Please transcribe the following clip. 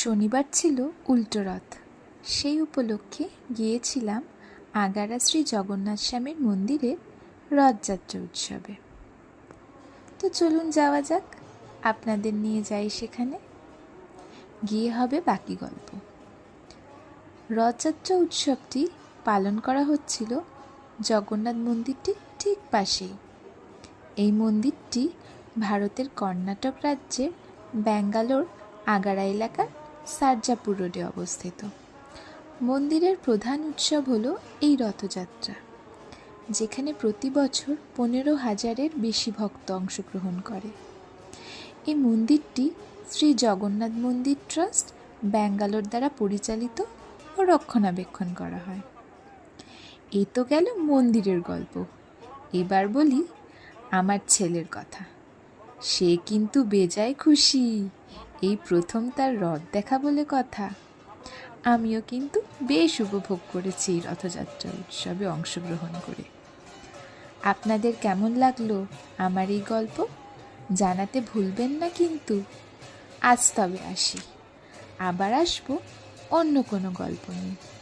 শনিবার ছিল উল্টো রথ। সেই উপলক্ষে গিয়েছিলাম আগারা শ্রী জগন্নাথ স্বামীর মন্দিরে রথযাত্রা উৎসবে। তো চলুন যাওয়া যাক, আপনাদের নিয়ে যাই সেখানে। গিয়ে হবে বাকি গল্প। রথযাত্রা উৎসবটি পালন করা হচ্ছিল জগন্নাথ মন্দিরটির ঠিক পাশেই। এই মন্দিরটি ভারতের কর্ণাটক রাজ্যের ব্যাঙ্গালোর আগারা এলাকার সারজাপুর রোডে অবস্থিত। মন্দিরের প্রধান উৎসব হলো এই রথযাত্রা, যেখানে প্রতি বছর পনেরো হাজারের বেশি ভক্ত অংশগ্রহণ করে। এই মন্দিরটি শ্রী জগন্নাথ মন্দির ট্রাস্ট ব্যাঙ্গালোর দ্বারা পরিচালিত ও রক্ষণাবেক্ষণ করা হয়। এই তো গেল মন্দিরের গল্প। এবার বলি আমার ছেলের কথা। সে কিন্তু বেজায় খুশি। এই প্রথম তার রথ দেখা বলে কথা। আমিও কিন্তু বেশ উপভোগ করেছি রথযাত্রা উৎসবে অংশগ্রহণ করে। আপনাদের কেমন লাগল আমার এই গল্প? জানাতে ভুলবেন না কিন্তু। আজ তবে আসি। আবার আসব অন্য কোনো গল্প নিয়ে।